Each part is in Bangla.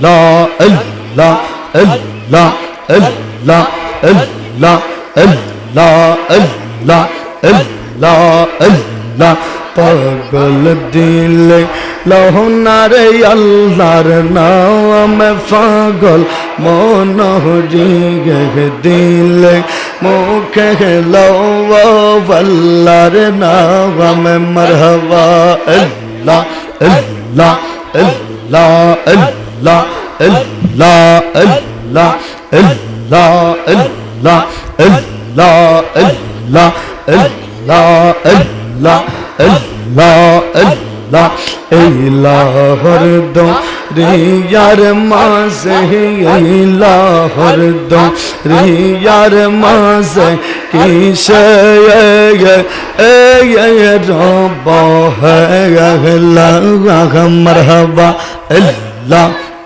আল্লাহ আল্লাহ আল্লাহ আল্লাহ আল্লাহ আল্লাহ আল্লাহ আল্লাহ আল্লাহ পাগল দিলে লহনারে আল্লাহর নাম পাগল মন হরিগে দিলে মুখে লল্লার নাম মরহবা আল্লাহ আল্লাহ আল্লাহ আল্লাহ আল্লাহ আল্লাহ আল্লাহ আল্লাহ আল্লাহ আল্লাহ আল্লাহ আল্লাহ আল্লাহ আল্লাহ ইলাহর দো রিয়ার মাঝে ইলাহর দো রিয়ার মাঝে কিসে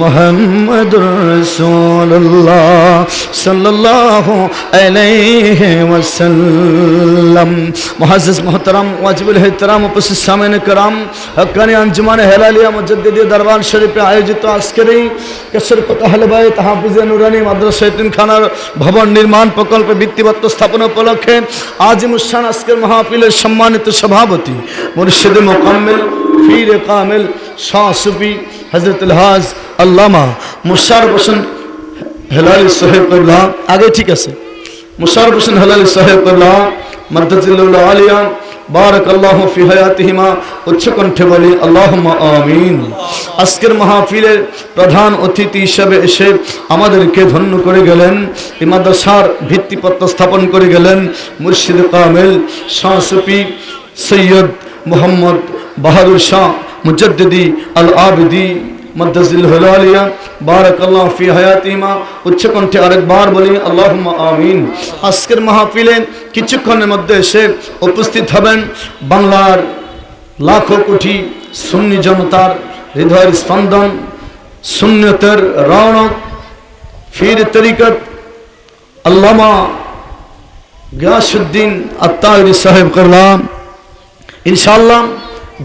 মোহাম্মদ রসুল্লাহ সাল্লাহ ওয়াসাল্লাম। মহাজিজ মোহতরাম, ওয়াজিবুল হেতরাম উপস্থিত সামিন করাম হকানি আঞ্জুমান, হেলালিয়া মজদ্দিদি দরবার শরীফে আয়োজিত আজকের এই কেশরপত হালবাই তাহাফিজে নুরানি মাদ্রাসা খানার ভবন নির্মাণ প্রকল্পে ভিত্তিপত্র স্থাপন উপলক্ষে আজিম উসান আজকের মাহফিলের সম্মানিত সভাপতি মুর্শিদ মোকাম্মেল ফির কামেল শাহ সুফি হজরত হাজ আল্লামা মুশারফ হোসেন হেলালি সাহেবুল্লাহ, আগে ঠিক আছে। মুশারফ হোসেন হেলালি সাহেবুল্লাহ মদ্দাজিল্লাহ আলিয়া বারাক আল্লাহ ফি হায়াতিহিমা উচ্চ কণ্ঠে বলি, আল্লাহুম্মা আমিন। আজকের মাহফিলের প্রধান অতিথি হিসেবে এসে আমাদেরকে ধন্য করে গেলেন, এই মাদ্রাসার ভিত্তিপত্র স্থাপন করে গেলেন মুর্শিদ কামেল শাহ সুফি সৈয়দ মোহাম্মদ বাহাদুর শাহ। মুজদ্দিদি আল আবিদি মদ্দাজিল হলালিয়া, বারাকাল্লাহ ফি হায়াতিমা উচ্চ কণ্ঠে আরেকবার বলি আল্লাহুম্মা আমিন। আজকের মাহফিলে কিছুক্ষণের মধ্যে এসে উপস্থিত হবেন বাংলার লাখো কোটি সুন্নি জনতার হৃদয়ের স্পন্দন, সুন্নতের রৌনক ফির তরিকত আল্লামা গিয়াসুদ্দিন আত্মাউরি সাহেব করলাম। ইনশাআল্লাহ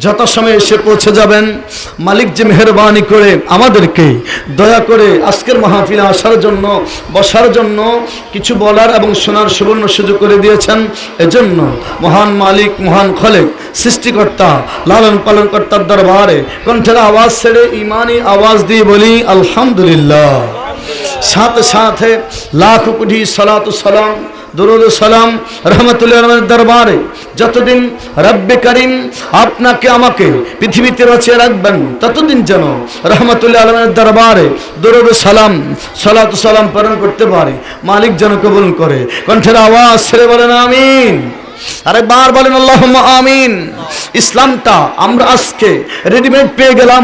যথাসময়ে এসে পৌঁছে যাবেন, মালিক যে মেহরবানি করে আমাদেরকে দয়া করে আজকের মাহফিলে আসার জন্য, বসার জন্য কিছু বলার এবং শোনার সুবর্ণ সুযোগ করে দিয়েছেন। এজন্য মহান মালিক, মহান খলেক, সৃষ্টিকর্তা, লালন পালনকর্তার দরবারে কণ্ঠের আওয়াজ ছেড়ে ইমানি আওয়াজ দিয়ে বলি, আলহামদুলিল্লাহ। সাথে সাথে লাখ কোটি সালাত সালাম দরুদ সালাম রহমতুল্লাহ দরবারে, যতদিন রব্বে করিম আপনাকে, আমাকে পৃথিবীতে রচিয়ে রাখবেন, ততদিন যেন রহমতুল্লাহ আলমের দরবারে দরুদ সালাম, সালাত সালাম প্রেরণ করতে পারে। মালিক যেন কবুল করে। কণ্ঠের আওয়াজ ছেড়ে বলেন, আমিন। আরেকবার বলেন আল্লাহ আমিন। ইসলামটা আমরা আজকে রেডিমেড পেয়ে গেলাম।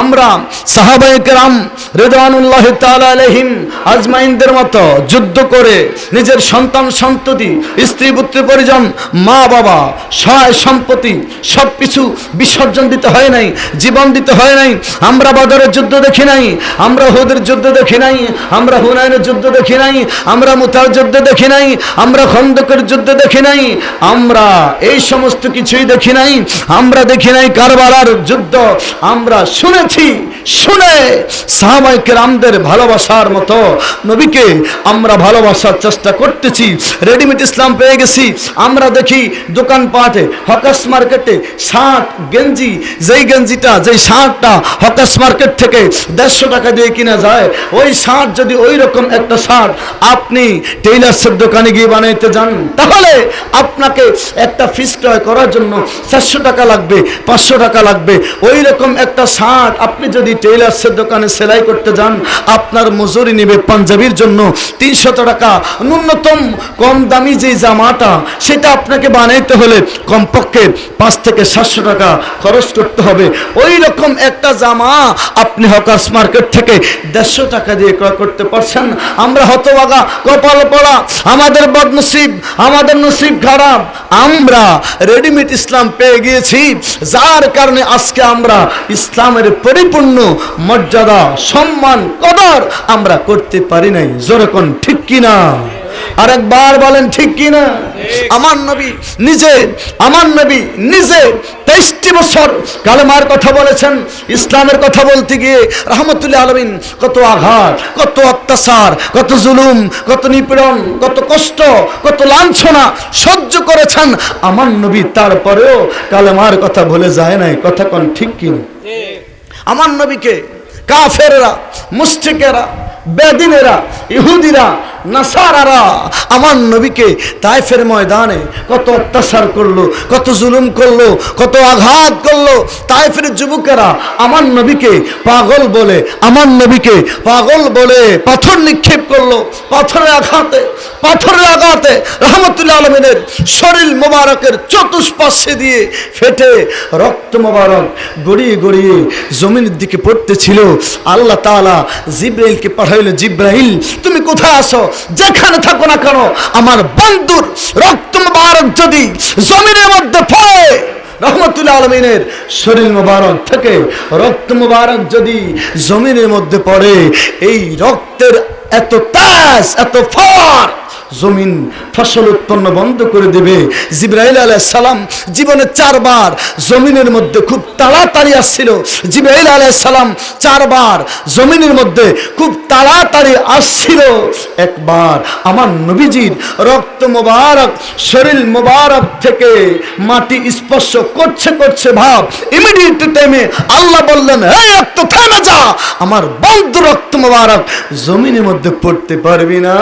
আমরা সাহাবাই কেরাম রেদানুল্লাহ আলহিম আজমাইনদের মতো যুদ্ধ করে নিজের সন্তান, সন্ততি, স্ত্রী, পুত্র, পরিজন, মা, বাবা, সহায় সম্পত্তি সব কিছু বিসর্জন দিতে হয় নাই, জীবন দিতে হয় নাই। আমরা বাদরের যুদ্ধ দেখি নাই, আমরা হুদের যুদ্ধ দেখি নাই, আমরা হুনায়নের যুদ্ধ দেখি নাই, আমরা মুতার যুদ্ধ দেখি নাই, আমরা খন্দকের যুদ্ধ দেখি নাই আমরা এই সমস্ত কিছুই দেখি নাই, আমরা দেখি নাই কারবালার যুদ্ধ, আমরা শুনেছি, শুনে সাহাবাইকে রামদের ভালোবাসার মতো নবীকে আমরা ভালোবাসার চেষ্টা করতেছি রেডিমেড ইসলাম পেয়ে গেছি, আমরা দেখি দোকানপাটে হকাস মার্কেটে শার্ট গেঞ্জি, যেই গেঞ্জিটা, যেই শার্টটা হকাস মার্কেট থেকে দেড়শো টাকা দিয়ে কিনা যায়, ওই শার্ট যদি ওই রকম একটা শার্ট আপনি টেইলার্সের দোকানে গিয়ে বানাইতে যান, তাহলে আপনাকে একটা ফিস ক্রয় করার জন্য চারশো টাকা লাগবে, পাঁচশো টাকা লাগবে। ওই রকম একটা শার্ট আপনি যদি টেইলার্সের দোকানে সেলাই করতে যান, আপনার মজুরি নেবে পাঞ্জাবির জন্য তিনশত টাকা। ন্যূনতম কম দামি যে জামাটা, সেটা আপনাকে বানাইতে হলে কমপক্ষে পাঁচ থেকে সাতশো টাকা খরচ করতে হবে। ওই রকম একটা জামা আপনি হকার্স মার্কেট থেকে দেড়শো টাকা দিয়ে ক্রয় করতে পারছেন। আমরা হতবাগা কপাল পড়া, আমাদের বদনসিব, আমাদের নসিব খারাপ আমরা রেডিমেড ইসলাম পেয়ে গিয়েছি। যার কারণে আজকে আমরা ইসলামের পরিপূর্ণ মর্যাদা, সম্মান, কদর আমরা করতে পারি নাই। যেরকম ঠিক কিনা? আরেকবার বলেন, ঠিক কিনা? আমার নবী নিজে, আমার নবী নিজে তেইশটি বছর কালেমার কথা বলেছেন। ইসলামের কথা বলতে গিয়ে রহমতুল্লাহ আলমিন কত আঘাত, কত অত্যাচার, কত জুলুম, কত নিপীড়ন, কত কষ্ট, কত লাঞ্ছনা সহ্য করেছেন আমার নবী। তারপরেও কালেমার কথা ভুলে যায় নাই, কথা কন ঠিক কি আমার নবীকে কাফেররা মুস্টিকেরা বেদিনেরা, ইহুদিরা নাসারারা, আমার নবীকে তাইফের ময়দানে কত অত্যাচার করল, কত জুলুম করল, কত আঘাত করল। তাইফের যুবকেরা আমার নবীকে পাগল বলে, আমার নবীকে পাগল বলে পাথর নিক্ষেপ করল। পাথরের আঘাতে পাথরের আঘাতে রহমতুল্লাহ আলমিনের শরীর মোবারকের চতুষ্পাশে দিয়ে ফেটে রক্ত মোবারক গড়িয়ে গড়িয়ে জমিনের দিকে পড়তেছিল। আল্লাহ তাআলা জিব্রাইলকে পাঠাইল জিব্রাহিল তুমি কোথায় আসো যেখানে থাকো না কেন, আমার বন্ধুর রক্ত মোবারক যদি জমিনের মধ্যে পড়ে, রহমতুল্লাহ আলমিনের শরীর মোবারক থেকে রক্ত মোবারক যদি জমিনের মধ্যে পড়ে, এই রক্তের এত তাস এত ফর জমিন ফসল উৎপন্ন বন্ধ করে দেবে। জিব্রাইল আলাইহিস সালাম জীবনে চারবার জমিনের মধ্যে খুব তাড়াতাড়ি আসছিল। জিব্রাইল আলাইহিস সালাম চারবার জমিনের মধ্যে খুব তাড়াতাড়ি আসছিল। একবার আমার নবীজির রক্ত মোবারক, শরীর মোবারক থেকে মাটি স্পর্শ করছে করছে ভাব ইমিডিয়েট টাইমে আল্লাহ বললেন হে রক্ত থেমে যা। আমার বন্ধু রক্ত মোবারক জমিনের মধ্যে পড়তে পারবি না।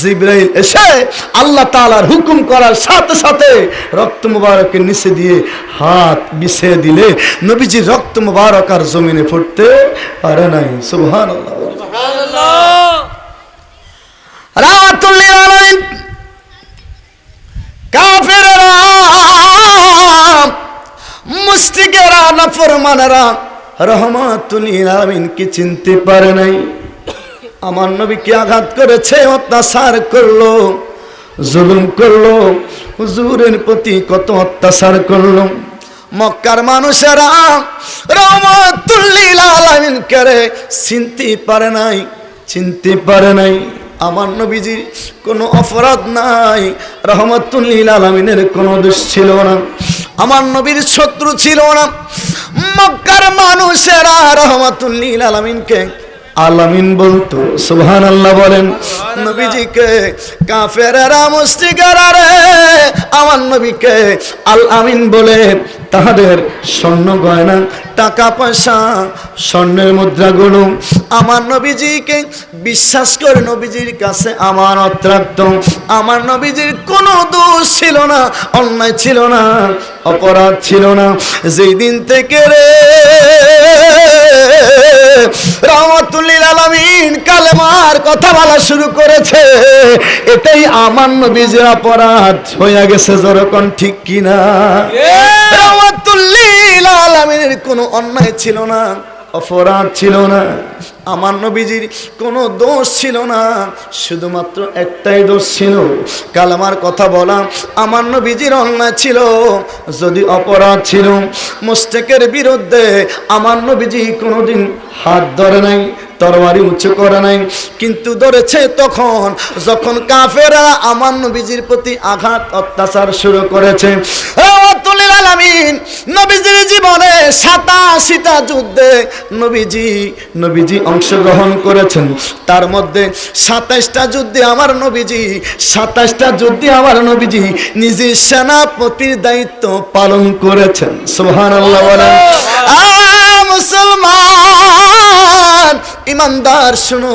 জিব্রাইল এসে আল্লাহ তাআলার হুকুম করার সাথে সাথে রক্ত মোবারকের নিচে দিয়ে হাত বিছিয়ে দিলে নবীজির রক্ত মোবারক আর জমিনে পড়তে পারে নাই। আলামিন কাফেররা নাফরমানেরা রহমাতুল্লিল আলামিনকে চিনতে পারে নাই? আমার নবীকে আঘাত করেছে, অত্যাচার করল, জুলুম করল, হুজুরের প্রতি কত অত্যাচার করল। মক্কার মানুষেরা রহমতুল্লিল আলামিন করে চিনতে পারে নাই, চিনতে পারে নাই। আমার নবীজির কোনো অপরাধ নাই, রহমতুল্লিল আলমিনের কোনো দোষ ছিল না। আমার নবীর শত্রু ছিল না। মক্কার মানুষেরা রহমতুল্লিল আলমিনকে আলামিন বলতো সুহান আল্লাহ বলেন, নবীজিকে কাফেরা মুস্তিকারা আমার নবীকে আল আমিন বলে তাহাদের স্বর্ণ গয়না টাকা পয়সা স্বর্ণের মুদ্রাগুলো। আমার নবীজিকে বিশ্বাস করে নবীজির কাছে আমার অত্রাক্ত। আমার নবীজির কোনো দোষ ছিল না অন্যায় ছিল না অপরাধ ছিল না। যেই দিন থেকে রে রহমতুল্লিল আলমিন কালেমার কথা বলা শুরু করেছে। এটাই আমার নবীজের অপরাধ। হয়ে গেছে যেরকম ঠিক কিনা? রহমতুল্লিল কোনো অন্যায় ছিল না অপরাধ ছিল না। আমার নবীজির কোনো দোষ ছিল না, শুধুমাত্র একটাই দোষ ছিল, কালামার কথা বলা। আমার নবীজির অন্যায় ছিল, যদি অপরাধ ছিল মোস্টেকের বিরুদ্ধে আমার নবীজি কোনোদিন হাত ধরে নাই, তরবারি উঁচু করে নাই, কিন্তু ধরেছে তখন, যখন কাফেরা আমার নবীজির প্রতি আঘাত অত্যাচার শুরু করেছে। নবীজির জীবনে সাতাশিটা যুদ্ধে নবীজি নবীজি অংশগ্রহণ করেছেন। তার মধ্যে সাতাইশটা যুদ্ধে আমার নবীজি সাতাইশটা যুদ্ধে আমার নবীজি নিজে সেনাপতির দায়িত্ব পালন করেছেন। সোহান আল্লাহ মুসলমান ইমানদার, শোনো,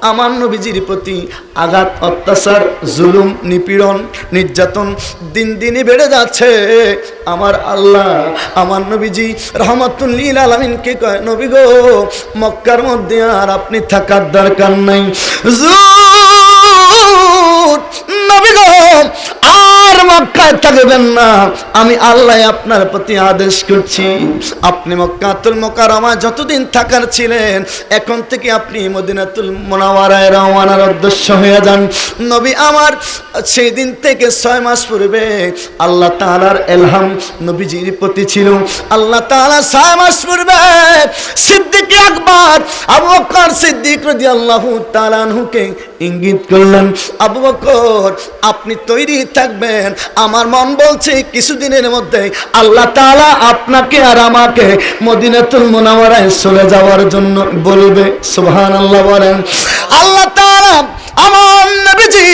আমার নবীজির প্রতি আঘাত, অত্যাচার, জুলুম, নিপীড়ন, নির্যাতন দিন দিনই বেড়ে যাচ্ছে। আমার আল্লাহ, আমার নবীজি রহমতুল্লিল আলমিনকে কয়, নবী গো, মক্কার মধ্যে আর আপনি থাকার দরকার নাই। আর মক্কায় থাকবেন না। আমি আল্লাহ আপনার প্রতি আদেশ করছি। আপনি মক্কাতুল মোকারমা যতদিন থাকার ছিলেন, এখন থেকে আপনি মদিনাতুল মোনাওয়ারায় রওয়ানার উদ্দেশ্য হয়ে যান। নবী আমার, সেই দিন থেকে ছয় মাস পূর্বে আল্লাহ তাআলার এলহাম নবীজির প্রতি ছিল। আল্লাহ তাআলা ছয় মাস পূর্বে সিদ্দিক আকবর, আবু বকর সিদ্দিক রাদিয়াল্লাহু তাআলা আনহুকে ইঙ্গিত করলেন, আবু বকর, আপনি তৈরি থাকবেন। আমার মন বলছে, কিছুদিনের মধ্যে আল্লাহ তাআলা আপনাকে আর আমাকে মদিনাতুল মুনাওয়ারায় চলে যাওয়ার জন্য বলবে। সুবহানাল্লাহ বলেন, আল্লাহ তাআলা আমার নবীজি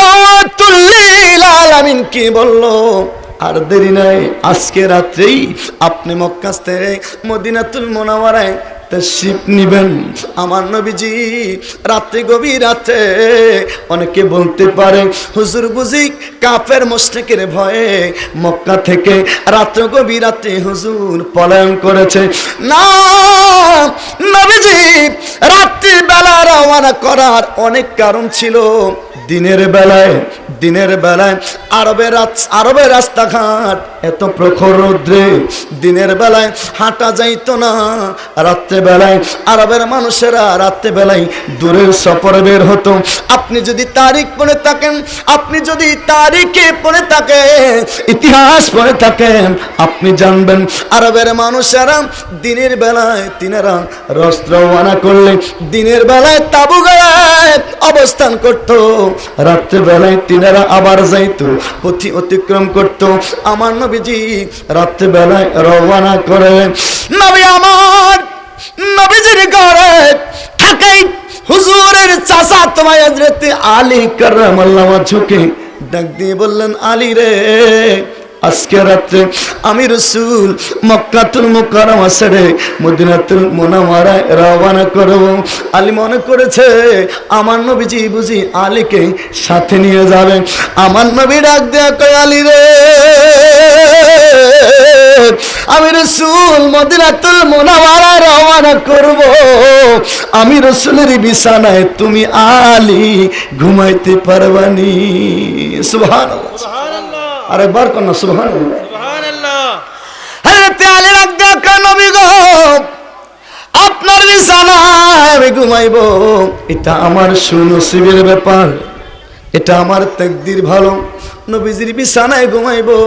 রাহমাতুল লিল আলামিন কি বলল? আর দেরি নাই, আজকে রাত্রেই আপনি মক্কাস থেকে মদিনাতুল মোনাওয়ারায় শিপ নিবেন। আমার নবীজি, রাত্রে গভীর রাতে অনেকে বলতে পারে, হুজুর বুঝি কাফের মোস্টেকের ভয়ে মক্কা থেকে গভীর রাতে হুজুর পলায়ন করেছে। না, নবীজি, রাত্রি বেলা রওনা করার অনেক কারণ ছিল। দিনের বেলায় দিনের বেলায় আরবের আরবের রাস্তাঘাট এত প্রখর রৌদ্রে দিনের বেলায় হাঁটা যাইতো না, রাত্রে বেলায় আরবের মানুষেরা রাত্রে বেলায় দূরের সফরে বের হতো। আপনি যদি তারিখ পড়ে থাকেন, আপনি যদি তারিখে পড়ে থাকেন ইতিহাস পড়ে থাকেন, আপনি জানবেন, আরবের মানুষেরা দিনের বেলায় তিনারা রস্ত্র রওনা করলে, দিনের বেলায় তাবু গায়ে অবস্থান করত। রাত্রে বেলায় তিনারা আবার যাইতো, পথি অতিক্রম করত। আমার নবীজি রাত্রে বেলায় রওনা করে নবী আমার নবীজির ঘরে থাকাই হুজুরের চাচা তোমায় হজরতে আলী কারামাল্লাহ ঝুঁকে ডাক দিয়ে বললেন, আলী রে আজকে রাত্রে আমি রসুল মক্কাতুল মুকাররমা ছেড়ে মদিনাতুল মুনাওয়ারায় রওনা করব। আলী মনে করেছে, আমার নবীজি বুঝি আলীকে সাথে নিয়ে যাবে। আমার নবী ডাক দেয়া কয়, আলী রে, আমি রসুল মদিনাতুল মুনাওয়ারা রওনা করব। আমি রসুলের বিছানায় তুমি আলী ঘুমাইতে পারবানি। সুবহানাল্লাহ। আরেকবার কর না সুবহানাল্লাহ। হযরত আলী রাদিয়াল্লাহু আনহু নবী গো আপনার বিছানায় আমি ঘুমাইবো। এটা আমার সুনসিবের ব্যাপার। এটা আমার তাকদির ভালো। নবীজির বিছানায় ঘুমাইবো।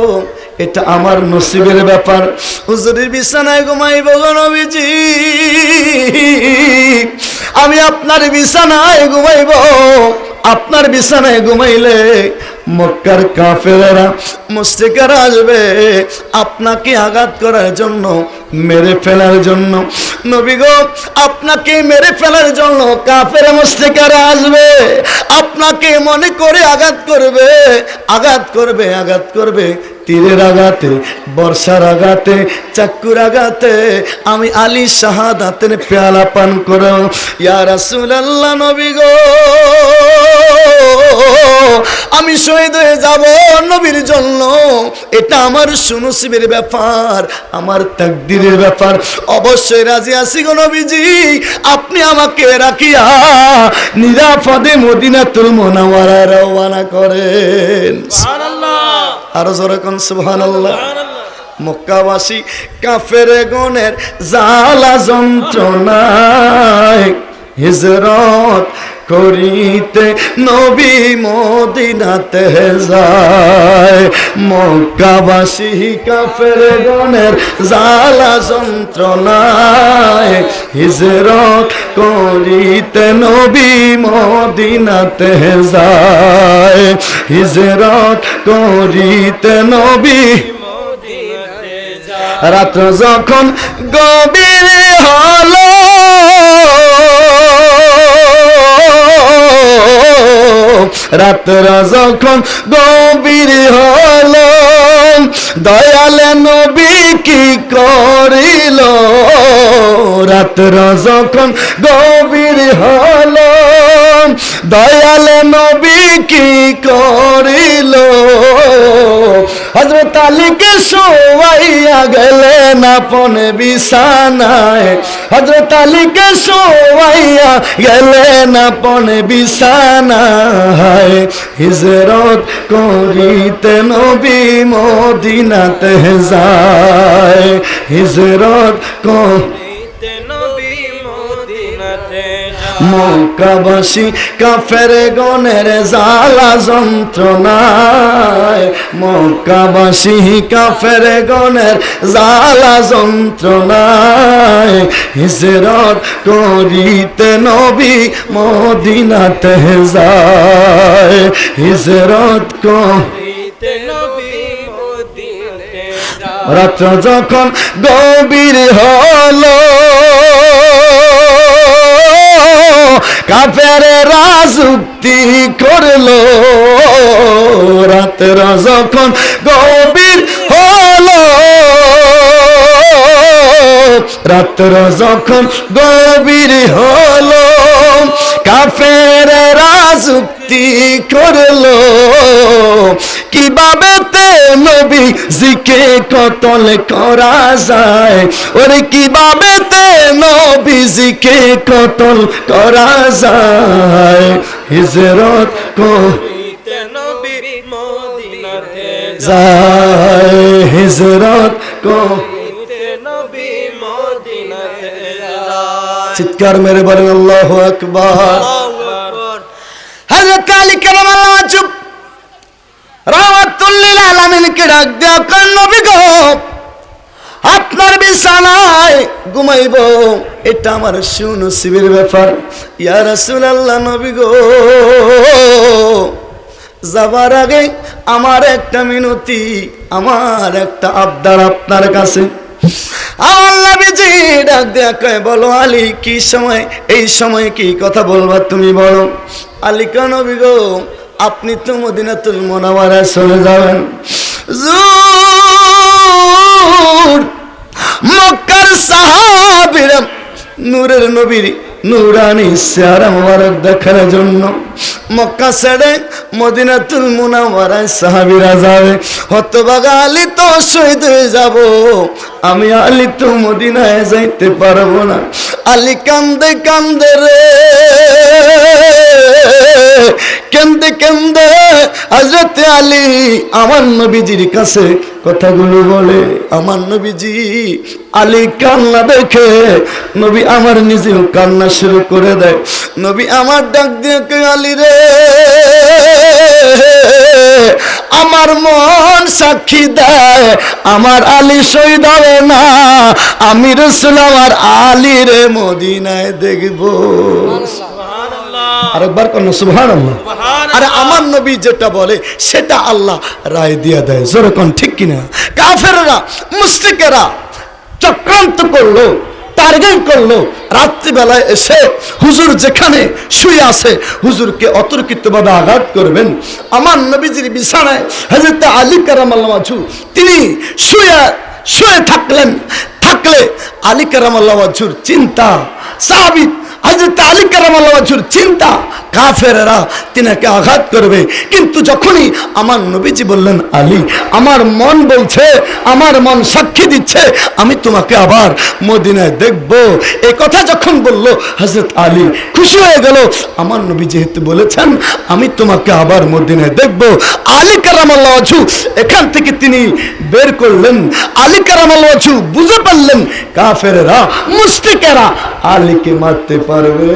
এটা আমার নসিবের ব্যাপার। হুজুরের বিছানায় ঘুমাইবো গো নবীজি। আমি আপনার বিছানায় ঘুমাইবো। আপনার বিছানায় ঘুমাইলে মক্কার কাফেরা মুস্তিকার আসবে। আপনাকে আঘাত করার জন্য, মেরে ফেলার জন্য। নবী গো, আপনাকে মেরে ফেলার জন্য কাফের মুস্তিকার আসবে। আপনাকে মনে করে আঘাত করবে আঘাত করবে আঘাত করবে। তীরের আঘাতে বর্ষার আঘাতে চাকুর আঘাতে আমি আলী শাহাদাতের পেয়ালা পান করো ইয়া রাসূলুল্লাহ নবী গো, আমি শহীদ হয়ে যাব নবীর জন্য। এটা আমার সুনসিবের ব্যাপার, আমার তাকদিরের ব্যাপার। অবশ্যই রাজি আছি গো নবীজি, আপনি আমাকে রাখিয়া নিরাপদে মদিনাতুল মোনাওয়ারা রওনা করেন। আরও জোরে কোন সুবহানাল্লাহ। মক্কাবাসী কাফের গনের জালা যন্ত্রণায় হিজরত করিতে নবী মদিনাতে যায়। মক্কাবাসী কাফের গনের জালা যন্ত্রণায় হিজরত করিতে নবী মদিনাতে যায়। হিজরত করিতে নবী রাত্র যখন গভীর হলো রাত্র যখন গভীর হল দয়ালে নবী কি করিল? রাতরা যখন গভীর হল দয়ালে নবী কি করিল? হজরত আলীকে শোয়াইয়া গেলেন আপন বিছানায়। হজরত আলীকে শোয়াইয়া গেলেন আপন বিছানায়। হিজরত করিতে নবী মদিনাতে যায়। হিজরত করিতে মক্কাবাসী কাফের গনের জালা যন্ত্রণায়। মক্কাবাসী কাফের গনের জালা যন্ত্রণায়। হিজরত করিতে নবী মদিনাতে যায়। হিজরত করিতে নবী রাত্র যখন গভীর হলো কাফের রাজুক্তি করল। রাত্র যখন গভীর হলো রাত্র যখন গভীর হলো কাফের রাজুক্তি করল। কীভাবে তে নবী জিকে কতল করা যায়? ওরে কীভাবে তে নবী জিকে কতল করা যায়? হিজরত কো যায়। হিজরত কো চিৎকার মেরে বলেন আল্লাহ আকবার। হযরত আলী কারামাল্লাহ চুপ রাহমাতুল্লিল আলামিনকে ডাক দেয়া কর নবী গো, আপনার বিছানায় ঘুমাইব। এটা আমার সুনসিবের ব্যাপার। ইয়া রাসূলুল্লাহ, নবী গো, যাবার আগে আমার একটা মিনতি, আমার একটা আবদার আপনার কাছে। আমার নবীজি ডাক দেয়া কয়, বলো আলী, কি সময়, এই সময় কি কথা বলবা তুমি বলো? আলী কেন গো আপনি তো মদিনাতুল মোনাওয়ারায় চলে যাবেন। মক্কার সাহাবীরা নূরের নবীর নুরানি চেহারা মোবারক দেখার জন্য মক্কা ছেড়ে মদিনাতুল মুনাওয়ারায় সাহাবীরা যাবে। হতবাগা আলী তো শহীদ হয়ে যাব। আমি আলী তো মদিনায় যাইতে পারব না। আলী কান্দে কান্দে রে, কেন্দে কেন্দে হজরত আলী আমার নবীজির কাছে কথাগুলো বলে, আমার নবীজি, আলী কান্না দেখে নবী আমার নিজেও কান্না শুরু করে দেয়। নবী আমার ডাক দিয়ে আলী রে আমার মন সাক্ষী দেয় আমার আলী শহীদ হবে না। আমি রসুল আমার আলী রে মদিনায় দেখব। আরেকবার কোন সুভান আরে আমার নবী যেটা বলে সেটা আল্লাহ রায় দিয়ে দেয়। যেরকম ঠিক কিনা? কাফেররা মুস্তিকেরা চক্রান্ত করল। টার্গেট করল। রাত্রিবেলায় এসে হুজুর যেখানে শুয়ে আছে, হুজুরকে অতর্কিত অতর্কিতভাবে আঘাত করবেন। আমার নবীজির বিছানায় হজরত আলী কারামাল্লামাঝু তিনি শুয়ে শুয়ে থাকলেন। থাকলে আলী কারামাল্লামাঝুর চিন্তা সাহাবিদ হজরত আলী কারামাল্লাহুর চিন্তা কাফেরেরা তিনাকে আঘাত করবে। কিন্তু যখনই আমার নবীজি বললেন, আলী, আমার মন বলছে, আমার মন সাক্ষী দিচ্ছে, আমি তোমাকে আবার মদিনায় দেখব। এই কথা যখন বলল হজরত আলী খুশি হয়ে গেল, আমার নবী যেহেতু বলেছেন, আমি তোমাকে আবার মদিনায় দেখব। আলী কারামাল্লাহ এখান থেকে তিনি বের করলেন। আলী কারামাল্লাহ বুঝে পারলেন, কাফেরেরা মুস্তিকেরা আলীকে মারতে পারবে?